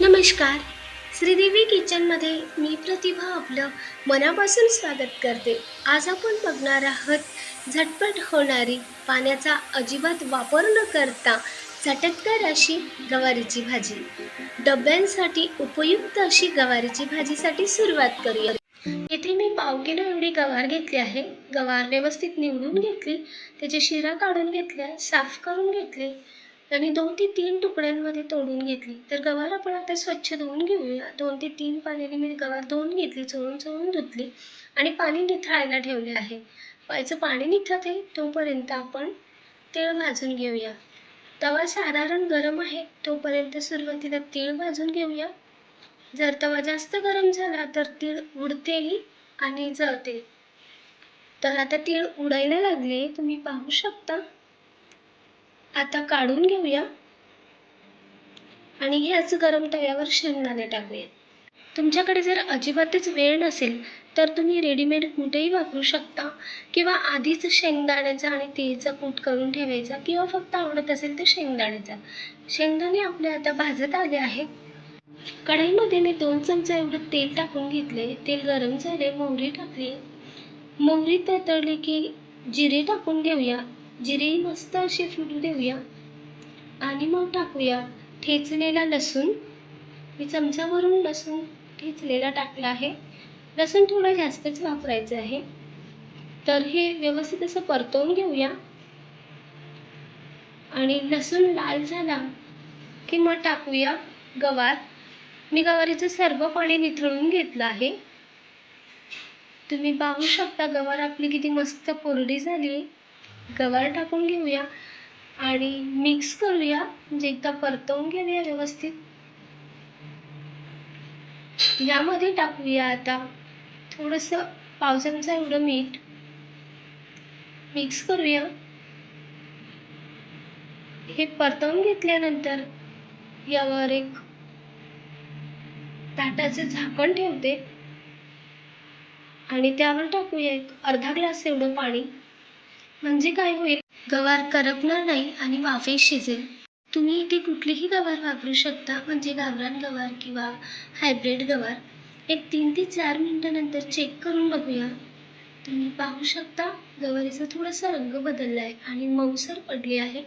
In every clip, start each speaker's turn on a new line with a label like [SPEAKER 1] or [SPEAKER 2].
[SPEAKER 1] नमस्कार. श्रीदेवी किचनमध्ये मी प्रतिभा आपलं मनापासून स्वागत करते. आज आपण बघणार आहोत झटपट होणारी पाण्याचा अजिबात वापर न करता चटकदार अशी गवारीची भाजी. डब्यांसाठी उपयुक्त अशी गवारीची भाजीसाठी सुरुवात करूया. येथे मी पाव किलो एवढी गवार घेतली आहे. गवार व्यवस्थित निवडून घेतली. त्याची शिरा काढून घेतल्या साफ करून घेतली. आणि दोन ते तीन तुकड्यांमध्ये तोडून घेतली. तर गव्हाला आपण आता स्वच्छ धुवून घेऊया. दोन ते तीन पाण्याने मी गव्हा धुवून घेतली चोळून चोळून धुतली आणि पाणी निथळायला ठेवले आहे. याचं पाणी निथत आहे तोपर्यंत आपण तीळ भाजून घेऊया. तवा साधारण गरम आहे तोपर्यंत सुरुवातीला तीळ भाजून घेऊया. जर तवा जास्त गरम झाला तर तीळ उडतेही आणि जळते तर आता तीळ उडायला लागले तुम्ही पाहू शकता. आता काढून घेऊया. आणि ह्याच गरम तव्यावर शेंगदाणे टाकूया तुमच्याकडे जर अजिबातच वेळ नसेल तर तुम्ही रेडीमेड कूटही वापरू शकता किंवा आधीच शेंगदाण्याचा आणि तेलचा कूट करून ठेवायचा किंवा फक्त आवडत असेल तर शेंगदाण्याचा. शेंगदाणे आपले आता भाजत आले आहेत. कढईमध्ये मी दोन चमचा एवढं तेल टाकून घेतले. तेल गरम झाले मोहरी टाकली. मोहरी तळतळली की जिरे टाकून घेऊया. जिरे मस्त असे फुटू देऊया. आणि मग टाकूया ठेचलेला लसूण. मी चमचाभरून लसूण ठेचलेला टाकला आहे. लसूण थोडं जास्तच वापरायचं आहे. तर हे व्यवस्थित असं परतवून घेऊया. आणि लसूण लाल झाला की मग टाकूया गवार. मी गवारीचं सर्व पाणी निथळून घेतलं आहे. तुम्ही पाहू शकता गवार आपली किती मस्त कोरडी झाली. गवार टाकून घेऊया आणि मिक्स करूया. म्हणजे एकदा परतवून घेऊया व्यवस्थित. यामध्ये टाकूया आता थोडंसं पाव चमचा एवढं मीठ. मिक्स करूया. हे परतवून घेतल्यानंतर यावर एक ताटाचं झाकण ठेवते. आणि त्यावर टाकूया एक अर्धा ग्लास एवढं पाणी. म्हणजे काय होईल? गवार करपणार नाही आणि वाफे शिजेल. तुम्ही इथे कुठलीही गवार वापरू शकता म्हणजे गावरान गवार किंवा हायब्रिड गवार. एक तीन ते चार मिनटानंतर चेक करून बघूया. तुम्ही पाहू शकता गवारीचा थोडासा रंग बदलला आहे आणि मऊसर पडली आहे.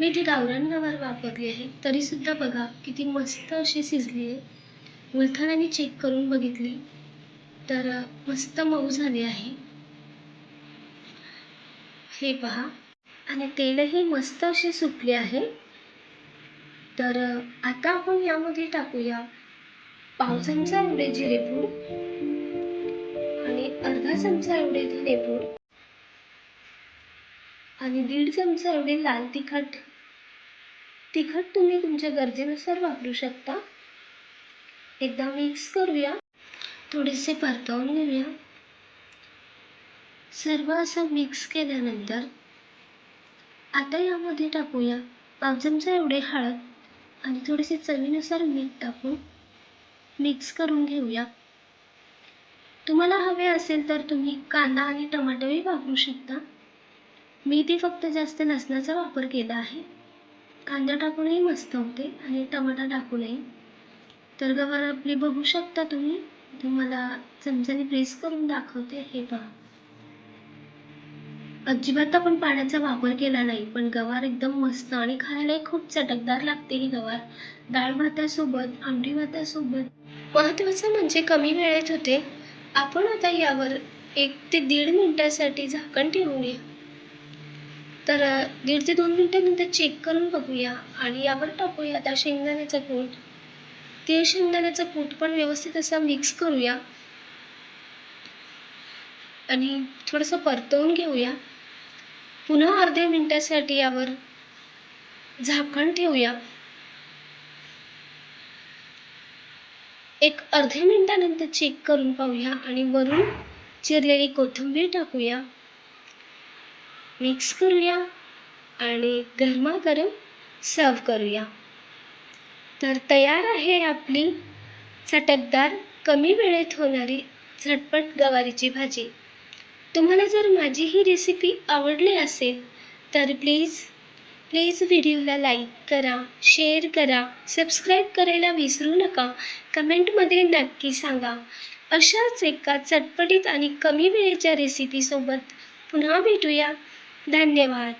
[SPEAKER 1] मी ती गावरान गवार वापरली आहे तरीसुद्धा बघा किती मस्त अशी शिजली आहे. उलथाण्याने चेक करून बघितली. तर मस्त मऊ झाली आहे. हे पहा. आणि तेलही मस्त असे सुटले आहे. तर आता आपण यामध्ये टाकूया पाव चमचा एवढे जिरेपूड आणि अर्धा चमचा एवढे धनेपूड आणि दीड चमचा एवढे लाल तिखट. तिखट तुम्ही तुमच्या गरजेनुसार वापरू शकता. एकदा मिक्स करूया. थोडेसे परतवून घेऊया. सर्व असं मिक्स केल्यानंतर आता यामध्ये टाकूया पाव चमचा एवढे हळद आणि थोडेसे चवीनुसार मीठ टाकून मिक्स करून घेऊया. तुम्हाला हवे असेल तर तुम्ही कांदा आणि टमाटोही वापरू शकता. मी ती फक्त जास्त लसणाचा वापर केला आहे. कांदा टाकूनही मस्त होते आणि टमाटा टाकूनही. तर गवार आपली बघू शकता तुम्ही. तुम्हाला चमच्याने प्रेस करून दाखवते हे पहा. अजिबात आपण पाण्याचा वापर केला नाही पण गवार एकदम मस्त आणि खायलाही खूप चटकदार लागते ही गवार. डाळ भातासोबत आमटी भातासोबत. महत्त्वाचं म्हणजे कमी वेळेत होते. आपण आता यावर एक ते दीड मिनिटासाठी झाकण ठेवूया तर दीड ते दोन मिनिटानंतर चेक करून बघूया आणि यावर टाकूया आता शेंगदाण्याचं कूट. तीळ शेंगदाण्याचं कूट पण व्यवस्थित असं मिक्स करूया. आणि थोडंसं परतवून घेऊया. पुन्हा अर्ध्या मिनिटासाठी यावर झाकण ठेवूया. एक अर्ध्या मिनिटानंतर चेक करून पाहूया आणि वरून चिरलेली कोथिंबीर टाकूया. मिक्स करूया आणि गरमागरम सर्व करूया. तर तयार आहे आपली चटकदार कमी वेळेत होणारी झटपट गवारीची भाजी. तुम्हाला जर माझी ही रेसिपी आवडली असेल तर प्लीज प्लीज व्हिडिओला लाईक करा शेअर करा सबस्क्राईब करायला विसरू नका. कमेंटमध्ये नक्की सांगा. अशाच एका चटपटीत आणि कमी वेळेच्या रेसिपीसोबत पुन्हा भेटूया. धन्यवाद.